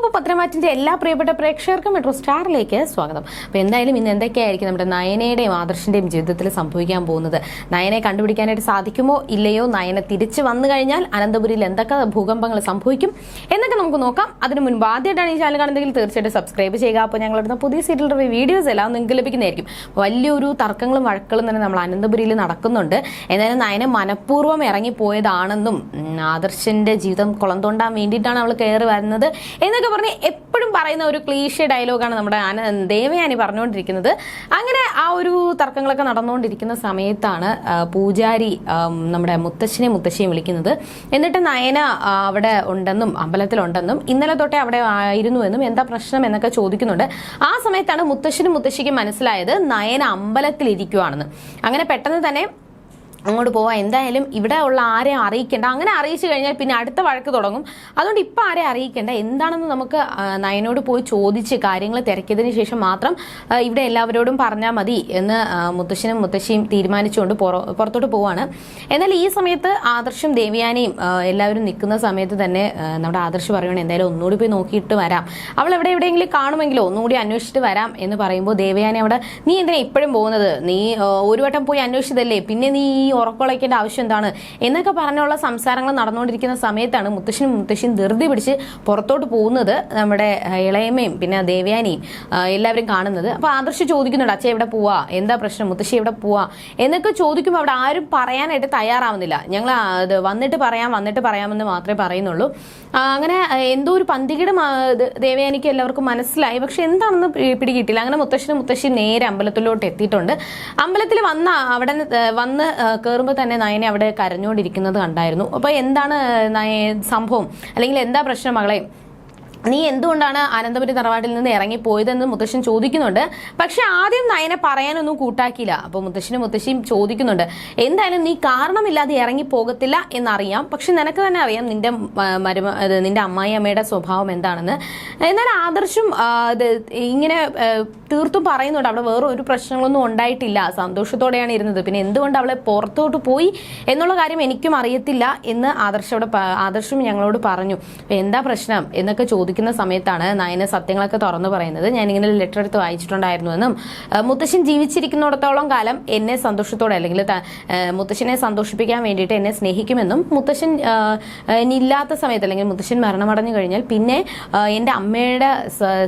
അപ്പോൾ പത്രമാറ്റിന്റെ എല്ലാ പ്രിയപ്പെട്ട പ്രേക്ഷകർക്കും മെട്രോ സ്റ്റാറിലേക്ക് സ്വാഗതം. അപ്പോൾ എന്തായാലും ഇന്ന് എന്തൊക്കെയായിരിക്കും നമ്മുടെ നയനയുടെയും ആദർശിന്റെയും ജീവിതത്തിൽ സംഭവിക്കാൻ പോകുന്നത്? നയനെ കണ്ടുപിടിക്കാനായിട്ട് സാധിക്കുമോ ഇല്ലയോ? നയന തിരിച്ചു വന്നു കഴിഞ്ഞാൽ അനന്തപുരിയിൽ എന്തൊക്കെ ഭൂകമ്പങ്ങൾ സംഭവിക്കും എന്നൊക്കെ നമുക്ക് നോക്കാം. അതിന് മുൻപ് ആദ്യമായിട്ടാണ് ഈ ചാനൽ കാണുന്നതെങ്കിൽ തീർച്ചയായിട്ടും സബ്സ്ക്രൈബ് ചെയ്യുക. അപ്പോൾ ഞങ്ങളുടെ പുതിയ സീരിയൽ വീഡിയോസ് എല്ലാം നിങ്ങൾക്ക് ലഭിക്കുന്നതായിരിക്കും. വലിയൊരു തർക്കങ്ങളും വഴക്കുകളും തന്നെ നമ്മൾ അനന്തപുരിയിൽ നടക്കുന്നുണ്ട്. എന്നാലും നയനെ മനഃപൂർവം ഇറങ്ങിപ്പോയതാണെന്നും ആദർശിന്റെ ജീവിതം കുളം തോണ്ടാൻ വേണ്ടിയിട്ടാണ് അവൾ കയറി വരുന്നത് എന്നൊക്കെ പറഞ്ഞ് എപ്പോഴും പറയുന്ന ഒരു ക്ലീഷ ഡയലോഗാണ് നമ്മുടെ ആന ദേവയാനി പറഞ്ഞുകൊണ്ടിരിക്കുന്നത്. അങ്ങനെ ആ ഒരു തർക്കങ്ങളൊക്കെ നടന്നുകൊണ്ടിരിക്കുന്ന സമയത്താണ് പൂജാരി നമ്മുടെ മുത്തശ്ശനെ മുത്തശ്ശിയും വിളിക്കുന്നത്. എന്നിട്ട് നയന അവിടെ ഉണ്ടെന്നും അമ്പലത്തിലുണ്ടെന്നും ഇന്നലെ തൊട്ടേ അവിടെ ആയിരുന്നു എന്നും എന്താ പ്രശ്നം എന്നൊക്കെ ചോദിക്കുന്നുണ്ട്. ആ സമയത്താണ് മുത്തശ്ശനും മുത്തശ്ശിക്കും മനസ്സിലായത് നയന അമ്പലത്തിലിരിക്കുവാണെന്ന്. അങ്ങനെ പെട്ടെന്ന് തന്നെ അങ്ങോട്ട് പോവാം. എന്തായാലും ഇവിടെ ഉള്ള ആരെയും അറിയിക്കേണ്ട. അങ്ങനെ അറിയിച്ചു കഴിഞ്ഞാൽ പിന്നെ അടുത്ത വഴക്ക് തുടങ്ങും. അതുകൊണ്ട് ഇപ്പം ആരെയും അറിയിക്കേണ്ട. എന്താണെന്ന് നമുക്ക് നയനോട് പോയി ചോദിച്ച് കാര്യങ്ങൾ തിരക്കിയതിന് ശേഷം മാത്രം ഇവിടെ എല്ലാവരോടും പറഞ്ഞാൽ മതി എന്ന് മുത്തശ്ശനും മുത്തശ്ശിയും തീരുമാനിച്ചുകൊണ്ട് പുറത്തോട്ട് പോവാണ്. എന്നാൽ ഈ സമയത്ത് ആദർശും ദേവിയാനയും എല്ലാവരും നിൽക്കുന്ന സമയത്ത് തന്നെ നമ്മുടെ ആദർശ് പറയുകയാണ് എന്തായാലും ഒന്നുകൂടി പോയി നോക്കിയിട്ട് വരാം. അവൾ എവിടെ എവിടെയെങ്കിലും കാണുമെങ്കിലോ ഒന്നുകൂടി അന്വേഷിച്ചിട്ട് വരാം എന്ന് പറയുമ്പോൾ ദേവയാനി അവിടെ നീ എന്തിനാ ഇപ്പോഴും പോകുന്നത്? നീ ഒരു വട്ടം പോയി അന്വേഷിച്ചതല്ലേ? പിന്നെ നീ ഈ ഉറക്കൊളയ്ക്കേണ്ട ആവശ്യം എന്താണ്? എന്നൊക്കെ പറഞ്ഞുള്ള സംസാരങ്ങൾ നടന്നുകൊണ്ടിരിക്കുന്ന സമയത്താണ് മുത്തശ്ശനും മുത്തശ്ശിയും ധൃതി പിടിച്ച് പുറത്തോട്ട് പോകുന്നത് നമ്മുടെ ഇളയമ്മയും പിന്നെ ദേവയാനിയും എല്ലാവരും കാണുന്നത്. അപ്പോൾ ആദർശ് ചോദിക്കുന്നുണ്ട് അച്ഛൻ എവിടെ പോവാ? എന്താ പ്രശ്നം? മുത്തശ്ശി എവിടെ പോവാ? എന്നൊക്കെ ചോദിക്കുമ്പോൾ അവിടെ ആരും പറയാനായിട്ട് തയ്യാറാവുന്നില്ല. ഞങ്ങൾ അത് വന്നിട്ട് പറയാം വന്നിട്ട് പറയാമെന്ന് മാത്രമേ പറയുന്നുള്ളൂ. അങ്ങനെ എന്തോ ഒരു പന്തികിട ദേവയാനിക്ക് എല്ലാവർക്കും മനസ്സിലായി. പക്ഷെ എന്താണെന്ന് പിടികിട്ടില്ല. അങ്ങനെ മുത്തശ്ശനും മുത്തശ്ശി നേരെ അമ്പലത്തിലോട്ട് എത്തിയിട്ടുണ്ട്. അമ്പലത്തിൽ വന്ന അവിടെ വന്ന് കയറുമ്പോൾ തന്നെ നയനെ അവിടെ കരഞ്ഞുകൊണ്ടിരിക്കുന്നത് കണ്ടായിരുന്നു. അപ്പോൾ എന്താണ് സംഭവം? അല്ലെങ്കിൽ എന്താ പ്രശ്നം മകളെ? നീ എന്തുകൊണ്ടാണ് അനന്തപുരി തറവാട്ടിൽ നിന്ന് ഇറങ്ങിപ്പോയതെന്ന് മുത്തശ്ശൻ ചോദിക്കുന്നുണ്ട്. പക്ഷെ ആദ്യം നയനെ പറയാനൊന്നും കൂട്ടാക്കിയില്ല. അപ്പോൾ മുത്തശ്ശനും മുത്തശ്ശിയും ചോദിക്കുന്നുണ്ട്. എന്തായാലും നീ കാരണമില്ലാതെ ഇറങ്ങി പോകത്തില്ല എന്നറിയാം. പക്ഷെ നിനക്ക് തന്നെ അറിയാം നിന്റെ മരുമ നിന്റെ അമ്മായി അമ്മയുടെ സ്വഭാവം എന്താണെന്ന്. എന്നാൽ ആദർശും ഇങ്ങനെ തീർത്തും പറയുന്നുണ്ട്. അവിടെ വേറെ ഒരു പ്രശ്നങ്ങളൊന്നും ഉണ്ടായിട്ടില്ല. സന്തോഷത്തോടെയാണ് ഇരുന്നത്. പിന്നെ എന്തുകൊണ്ട് അവളെ പുറത്തോട്ട് പോയി എന്നുള്ള കാര്യം എനിക്കും അറിയത്തില്ല എന്ന് ആദർശോട് ആദർശം ഞങ്ങളോട് പറഞ്ഞു. എന്താ പ്രശ്നം എന്നൊക്കെ ചോദിക്കുന്ന സമയത്താണ് നയന സത്യങ്ങളൊക്കെ തുറന്നു പറയുന്നത്. ഞാനിങ്ങനെ ലെറ്റർ എടുത്ത് വായിച്ചിട്ടുണ്ടായിരുന്നു എന്നും ആ, മുത്തശ്ശൻ ജീവിച്ചിരിക്കുന്നിടത്തോളം കാലം എന്നെ സന്തോഷത്തോടെ അല്ലെങ്കിൽ മുത്തശ്ശനെ സന്തോഷിപ്പിക്കാൻ വേണ്ടിയിട്ട് എന്നെ സ്നേഹിക്കുമെന്നും മുത്തശ്ശൻ ഇല്ലാത്ത സമയത്ത് അല്ലെങ്കിൽ മുത്തശ്ശൻ മരണമടഞ്ഞു കഴിഞ്ഞാൽ പിന്നെ എന്റെ അമ്മയുടെ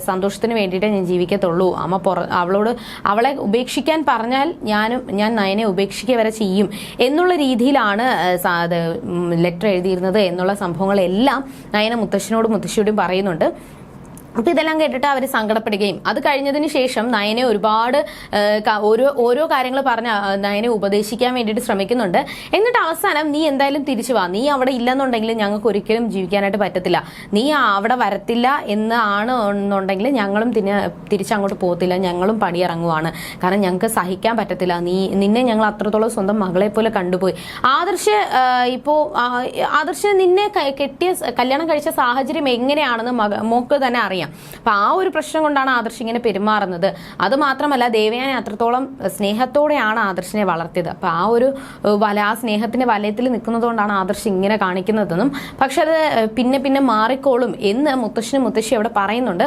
സന്തോഷത്തിന് വേണ്ടിയിട്ടേ ഞാൻ ജീവിക്കത്തുള്ളൂ. അമ്മ പുറ അവളോട് അവളെ ഉപേക്ഷിക്കാൻ പറഞ്ഞാൽ ഞാനും ഞാൻ നയനെ ഉപേക്ഷിക്കുക വരെ ചെയ്യും എന്നുള്ള രീതിയിലാണ് ലെറ്റർ എഴുതിയിരുന്നത് എന്നുള്ള സംഭവങ്ങളെല്ലാം നയന മുത്തശ്ശനോടും മുത്തശ്ശിയോടും പറയുന്നുണ്ട്. പറയുന്നുണ്ട്. അപ്പൊ ഇതെല്ലാം കേട്ടിട്ട് അവർ സങ്കടപ്പെടുകയും. അത് കഴിഞ്ഞതിന് ശേഷം നയനെ ഒരുപാട് ഓരോ ഓരോ കാര്യങ്ങൾ പറഞ്ഞ് നയനെ ഉപദേശിക്കാൻ വേണ്ടിയിട്ട് ശ്രമിക്കുന്നുണ്ട്. എന്നിട്ട് അവസാനം നീ എന്തായാലും തിരിച്ചു വാ. നീ അവിടെ ഇല്ലെന്നുണ്ടെങ്കിൽ ഞങ്ങൾക്ക് ഒരിക്കലും ജീവിക്കാനായിട്ട് പറ്റത്തില്ല. നീ അവിടെ വരത്തില്ല എന്ന് ആണ് എന്നുണ്ടെങ്കിൽ ഞങ്ങളും തിന് തിരിച്ചങ്ങോട്ട് പോകത്തില്ല. ഞങ്ങളും പണിയിറങ്ങുവാണ്. കാരണം ഞങ്ങൾക്ക് സഹിക്കാൻ പറ്റത്തില്ല. നീ നിന്നെ ഞങ്ങൾ അത്രത്തോളം സ്വന്തം മകളെ പോലെ കണ്ടുപോയി. ആദർശ് ഇപ്പോ ആദർശ് നിന്നെ കെട്ടിയ കല്യാണം കഴിച്ച സാഹചര്യം എങ്ങനെയാണെന്ന് മക മോക്ക് തന്നെ അറിയാം. അപ്പൊ ആ ഒരു പ്രശ്നം കൊണ്ടാണ് ആദർശ് ഇങ്ങനെ പെരുമാറുന്നത്. അത് മാത്രമല്ല ദേവയാനെ അത്രത്തോളം സ്നേഹത്തോടെയാണ് ആദർശിനെ വളർത്തിയത്. അപ്പൊ ആ ഒരു വല ആ സ്നേഹത്തിന്റെ വലയത്തിൽ നിൽക്കുന്നതുകൊണ്ടാണ് ആദർശ് ഇങ്ങനെ കാണിക്കുന്നതെന്നും. പക്ഷെ അത് പിന്നെ പിന്നെ മാറിക്കോളും എന്ന് മുത്തശ്ശനും മുത്തശ്ശി അവിടെ പറയുന്നുണ്ട്.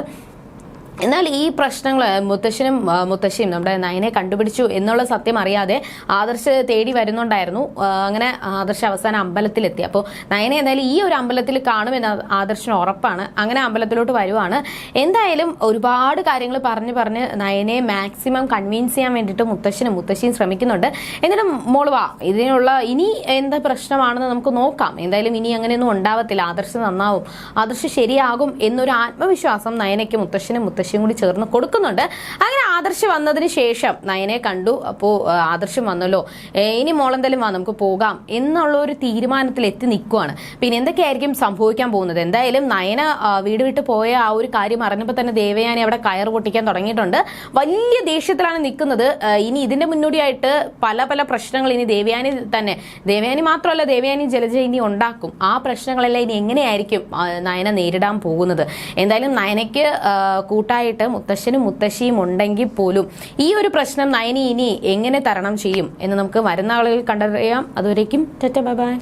എന്നാൽ ഈ പ്രശ്നങ്ങൾ മുത്തശ്ശനും മുത്തശ്ശിയും നമ്മുടെ നയനെ കണ്ടുപിടിച്ചു എന്നുള്ള സത്യം അറിയാതെ ആദർശ് തേടി വരുന്നുണ്ടായിരുന്നു. അങ്ങനെ ആദർശ് അവസാനം അമ്പലത്തിലെത്തി. അപ്പോൾ നയനെ എന്തായാലും ഈ ഒരു അമ്പലത്തിൽ കാണുമെന്ന് ആദർശന് ഉറപ്പാണ്. അങ്ങനെ അമ്പലത്തിലോട്ട് വരുവാണ്. എന്തായാലും ഒരുപാട് കാര്യങ്ങൾ പറഞ്ഞ് പറഞ്ഞ് നയനെ മാക്സിമം കൺവീൻസ് ചെയ്യാൻ വേണ്ടിയിട്ട് മുത്തശ്ശനും മുത്തശ്ശിയും ശ്രമിക്കുന്നുണ്ട്. എന്നിട്ട് മോൾ വാ ഇതിനുള്ള ഇനി എന്താ പ്രശ്നമാണെന്ന് നമുക്ക് നോക്കാം. എന്തായാലും ഇനി അങ്ങനെയൊന്നും ഉണ്ടാവത്തില്ല. ആദർശ് നന്നാവും. ആദർശ് ശരിയാകും എന്നൊരു ആത്മവിശ്വാസം നയനയ്ക്ക് മുത്തശ്ശനും മുത്തശ്ശിയും കൂടി ചേർന്ന് കൊടുക്കുന്നുണ്ട്. അങ്ങനെ ആദർശ് വന്നതിന് ശേഷം നയനെ കണ്ടു. അപ്പോൾ ആദർശം വന്നല്ലോ. ഇനി മോളെന്തായാലും വാ നമുക്ക് പോകാം എന്നുള്ള ഒരു തീരുമാനത്തിൽ എത്തി നിൽക്കുവാണ്. പിന്നെ എന്തൊക്കെയായിരിക്കും സംഭവിക്കാൻ പോകുന്നത്? എന്തായാലും നയന വീട് വിട്ട് പോയ ആ ഒരു കാര്യം അറിഞ്ഞപ്പോൾ തന്നെ ദേവയാനി അവിടെ കയർ പൊട്ടിക്കാൻ തുടങ്ങിയിട്ടുണ്ട്. വലിയ ദേഷ്യത്തിലാണ് നിൽക്കുന്നത്. ഇനി ഇതിന്റെ മുന്നോടിയായിട്ട് പല പല പ്രശ്നങ്ങൾ ഇനി ദേവയാനി തന്നെ ദേവയാനി മാത്രമല്ല ദേവയാനി ജലജ ഇനി ഉണ്ടാക്കും. ആ പ്രശ്നങ്ങളെല്ലാം ഇനി എങ്ങനെയായിരിക്കും നയന നേരിടാൻ പോകുന്നത്? എന്തായാലും നയനയ്ക്ക് ആ, കൂട്ടായിട്ട് മുത്തശ്ശനും മുത്തശ്ശിയും ഉണ്ടെങ്കിൽ പോലും ഈ ഒരു പ്രശ്നം നയനി ഇനി എങ്ങനെ തരണം ചെയ്യും എന്ന് നമുക്ക് വരുന്ന ആളുകൾ കണ്ടറിയാം. അതുവരേക്കും ബൈ ബൈ.